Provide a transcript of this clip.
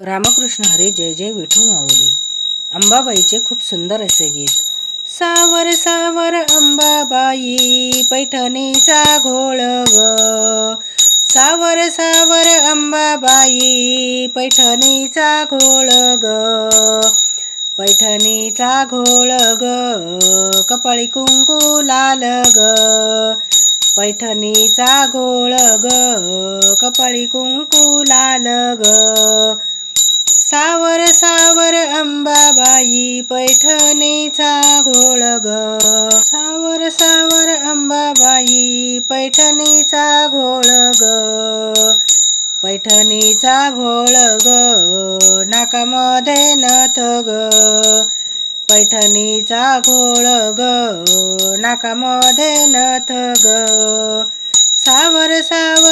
रामकृष्ण हरे जय जय विठू माऊली. अंबाबाईचे खूप सुंदर असे गीत. सावर सावर अंबाबाई पैठणीचा घोळ ग. सावर सावर अंबाबाई पैठणीचा घोळ ग. पैठणीचा घोळ ग कपाळी कुंकू लाल ग. पैठणीचा घोळ ग कपाळी कुंकू लाल ग. सावर सावर अंबाबाई पैठणीचा घोळ ग सावर सावर अंबाबाई पैठणीचा घोळ ग पैठणीचा घोळ ग नाकामध्ये नथ ग पैठणीचा घोळ ग नाकामध्ये नथ ग सावर सावर